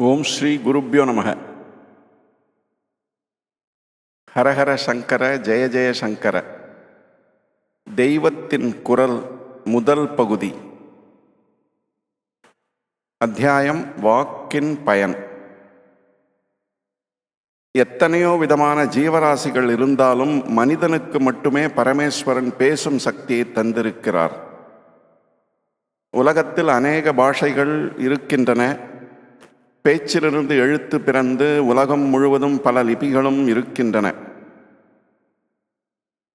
ஓம் ஸ்ரீ குருப்யோ நமக. ஹரஹர சங்கர ஜெய ஜெய சங்கர. தெய்வத்தின் குரல் முதல் பகுதி. அத்தியாயம் வாக்கின் பயன். எத்தனையோ விதமான ஜீவராசிகள் இருந்தாலும் மனிதனுக்கு மட்டுமே பரமேஸ்வரன் பேசும் சக்தியை தந்திருக்கிறார். உலகத்தில் அநேக பாஷைகள் இருக்கின்றன. பேச்சிலிருந்து எழுத்து பிறந்து உலகம் முழுவதும் பல லிபிகளும் இருக்கின்றன.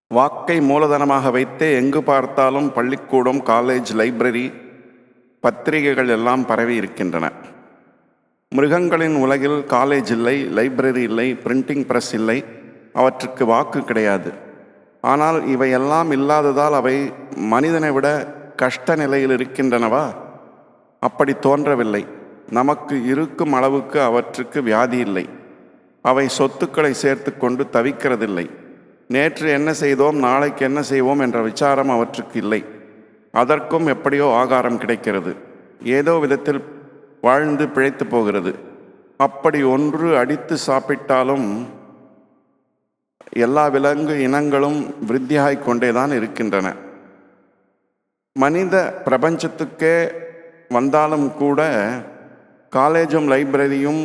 வாக்கை மூலதனமாக வைத்தே எங்கு பார்த்தாலும் பள்ளிக்கூடம் காலேஜ் லைப்ரரி பத்திரிகைகள் எல்லாம் பரவி இருக்கின்றன. மிருகங்களின் உலகில் காலேஜ் இல்லை லைப்ரரி இல்லை பிரிண்டிங் பிரஸ் இல்லை அவற்றுக்கு வாக்கு கிடையாது. ஆனால் இவையெல்லாம் இல்லாததால் அவை மனிதனை விட கஷ்ட நிலையில் இருக்கின்றனவா? அப்படி தோன்றவில்லை. நமக்கு இருக்கும் அளவுக்கு அவற்றுக்கு வியாதி இல்லை. அவை சொத்துக்களை சேர்த்து கொண்டு தவிக்கிறதில்லை. நேற்று என்ன செய்தோம் நாளைக்கு என்ன செய்வோம் என்ற விசாரம் அவற்றுக்கு இல்லை. அதற்கும் எப்படியோ ஆகாரம் கிடைக்கிறது. ஏதோ விதத்தில் வாழ்ந்து பிழைத்து போகிறது. அப்படி ஒன்று அடித்து சாப்பிட்டாலும் எல்லா விலங்கு இனங்களும் விருத்தியாகிக் கொண்டேதான் இருக்கின்றன. மனித பிரபஞ்சத்துக்கே வந்தாலும் கூட காலேஜும் லைப்ரரியும்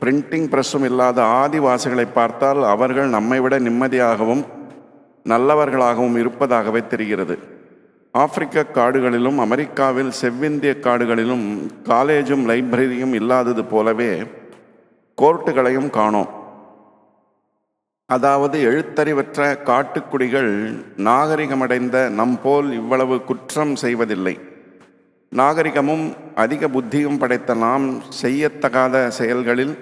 பிரிண்டிங் ப்ரெஸ்ஸும் இல்லாத ஆதிவாசிகளை பார்த்தால் அவர்கள் நம்மை விட நிம்மதியாகவும் நல்லவர்களாகவும் இருப்பதாகவே தெரிகிறது. ஆப்பிரிக்க காடுகளிலும் அமெரிக்காவில் செவ்விந்திய காடுகளிலும் காலேஜும் லைப்ரரியும் இல்லாதது போலவே கோர்ட்டுகளையும் காணோம். அதாவது எழுத்தறிவற்ற காட்டுக்குடிகள் நாகரிகமடைந்த நம் போல் இவ்வளவு குற்றம் செய்வதில்லை. நாகரிகமும் அதிக புத்தியும் படைத்த நாம் செய்யத்தகாத செயல்களில்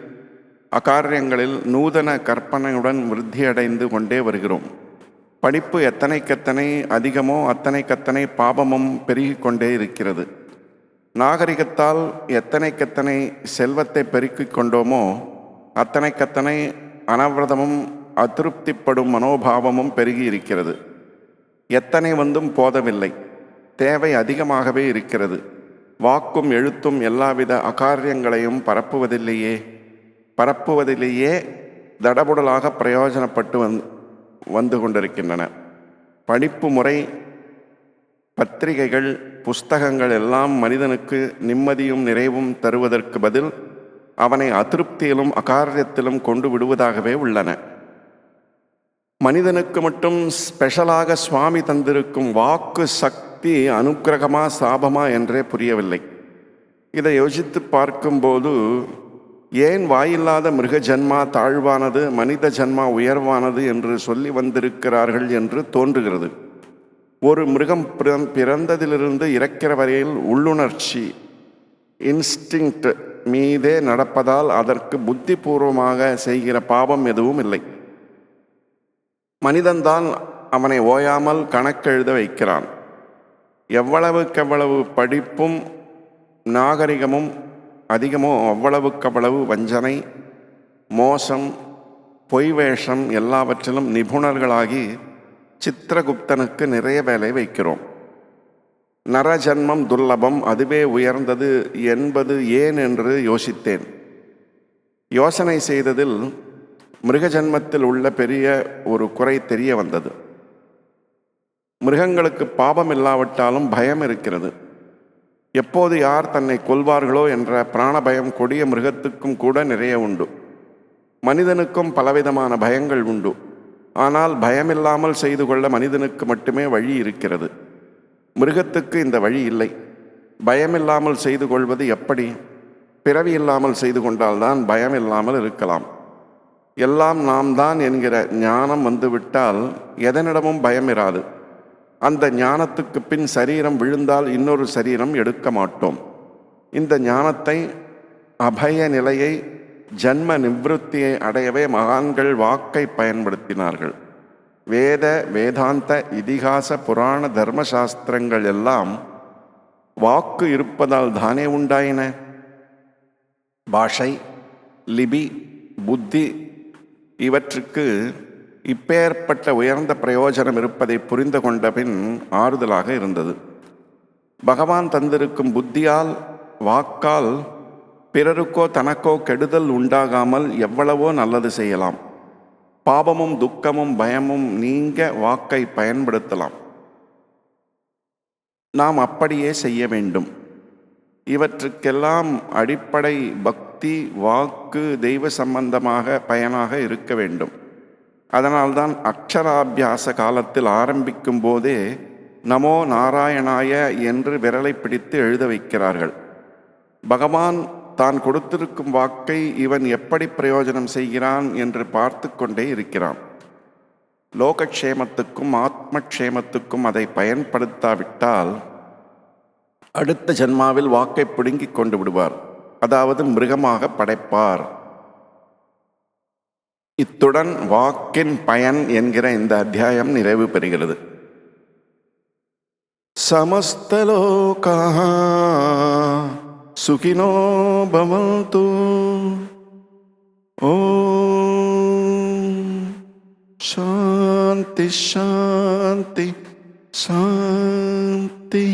அகாரியங்களில் நூதன கற்பனையுடன் விருத்தியடைந்து கொண்டே வருகிறோம். படிப்பு எத்தனைக்கெத்தனை அதிகமோ அத்தனைக்கத்தனை பாபமும் பெருகிக்கொண்டே இருக்கிறது. நாகரிகத்தால் எத்தனைக்கெத்தனை செல்வத்தை பெருக்கிக் கொண்டோமோ அத்தனைக்கத்தனை அனவிரதமும் அதிருப்திப்படும் மனோபாவமும் பெருகி இருக்கிறது. எத்தனை வந்தும் போதவில்லை. தேவை அதிகமாகவே இருக்கிறது. வாக்கும் எழுத்தும் எல்லாவித அகாரியங்களையும் பரப்புவதில்லையே. பரப்புவதிலேயே தடபுடலாக பிரயோஜனப்பட்டு வந் வந்து கொண்டிருக்கின்றன. படிப்பு முறை பத்திரிகைகள் புஸ்தகங்கள் எல்லாம் மனிதனுக்கு நிம்மதியும் நிறைவும் தருவதற்கு பதில் அவனை அதிருப்தியிலும் அகாரியத்திலும் கொண்டு விடுவதாகவே உள்ளன. மனிதனுக்கு மட்டும் ஸ்பெஷலாக சுவாமி தந்திருக்கும் வாக்கு சக்தி சக்தி அனுக்கிரகமா சாபமா என்றே புரியவில்லை. இதை யோசித்து பார்க்கும்போது ஏன் வாயில்லாத மிருக ஜன்மா தாழ்வானது மனித ஜன்மா உயர்வானது என்று சொல்லி வந்திருக்கிறார்கள் என்று தோன்றுகிறது. ஒரு மிருகம் பிற- பிறந்ததிலிருந்து இறக்கிற வரையில் உள்ளுணர்ச்சி இன்ஸ்டிங்க்ட் மீதே நடப்பதால் அதற்கு புத்திபூர்வமாக செய்கிற பாவம் எதுவும் இல்லை. மனிதன்தான் அவனை ஓயாமல் கணக்கெழுத வைக்கிறான். எவ்வளவுக்கெவ்வளவு படிப்பும் நாகரிகமும் அதிகமோ அவ்வளவுக்கவ்வளவு வஞ்சனை மோசம் பொய் வேஷம் எல்லாவற்றிலும் நிபுணர்களாகி சித்திரகுப்தனுக்கு நிறைய வேலை வைக்கிறோம். நரஜன்மம் துர்லபம் அதுவே உயர்ந்தது என்பது ஏன் என்று யோசித்தேன். யோசனை செய்ததில் மிருகஜன்மத்தில் உள்ள பெரிய ஒரு குறை தெரிய வந்தது. மிருகங்களுக்கு பாபம் இல்லாவிட்டாலும் பயம் இருக்கிறது. எப்போது யார் தன்னை கொல்வார்களோ என்ற பிராண பயம் கொடிய மிருகத்துக்கும் கூட நிறைய உண்டு. மனிதனுக்கும் பலவிதமான பயங்கள் உண்டு. ஆனால் பயமில்லாமல் செய்து கொள்ள மனிதனுக்கு மட்டுமே வழி இருக்கிறது. மிருகத்துக்கு இந்த வழி இல்லை. பயமில்லாமல் செய்து கொள்வது எப்படி? பிறவி இல்லாமல் செய்து கொண்டால்தான் பயம் இல்லாமல் இருக்கலாம். எல்லாம் நாம் தான் என்கிற ஞானம் வந்துவிட்டால் எதனிடமும் பயம் இராது அந்த ஞானத்துக்கு பின் சரீரம் விழுந்தால் இன்னொரு சரீரம் எடுக்க மாட்டோம். இந்த ஞானத்தை அபய நிலையை ஜன்ம நிவிருத்தியை அடையவே மகான்கள் வாக்கை பயன்படுத்தினார்கள். வேத வேதாந்த இதிகாச புராண தர்மசாஸ்திரங்கள் எல்லாம் வாக்கு இருப்பதால் தானே உண்டாயின? பாஷை லிபி புத்தி இவற்றுக்கு இப்பேற்பட்ட உயர்ந்த பிரயோஜனம் இருப்பதை புரிந்து கொண்ட பின் ஆறுதலாக இருந்தது. பகவான் தந்திருக்கும் புத்தியால் வாக்கால் பிறருக்கோ தனக்கோ கெடுதல் உண்டாகாமல் எவ்வளவோ நல்லது செய்யலாம். பாபமும் துக்கமும் பயமும் நீங்க வாக்கை பயன்படுத்தலாம். நாம் அப்படியே செய்ய வேண்டும். இவற்றுக்கெல்லாம் அடிப்படை பக்தி வாக்கு தெய்வ சம்பந்தமாக பயனாக இருக்க வேண்டும். அதனால்தான் அக்ஷராபியாச காலத்தில் ஆரம்பிக்கும் போதே நமோ நாராயணாய என்று விரலை பிடித்து எழுத வைக்கிறார்கள். பகவான் தான் கொடுத்திருக்கும் வாக்கை இவன் எப்படி பிரயோஜனம் செய்கிறான் என்று பார்த்து கொண்டே இருக்கிறான். லோகக்ஷேமத்துக்கும் ஆத்மக்ஷேமத்துக்கும் அதை பயன்படுத்தாவிட்டால் அடுத்த ஜென்மாவில் வாக்கை பிடுங்கிக் கொண்டு விடுவார். அதாவது மிருகமாக படைப்பார். இத்துடன் வாக்கின் பயன் என்கிற இந்த அத்தியாயம் நிறைவு பெறுகிறது. சமஸ்தலோகா சுகினோ பவந்து. ஓ சாந்தி சாந்தி சாந்தி.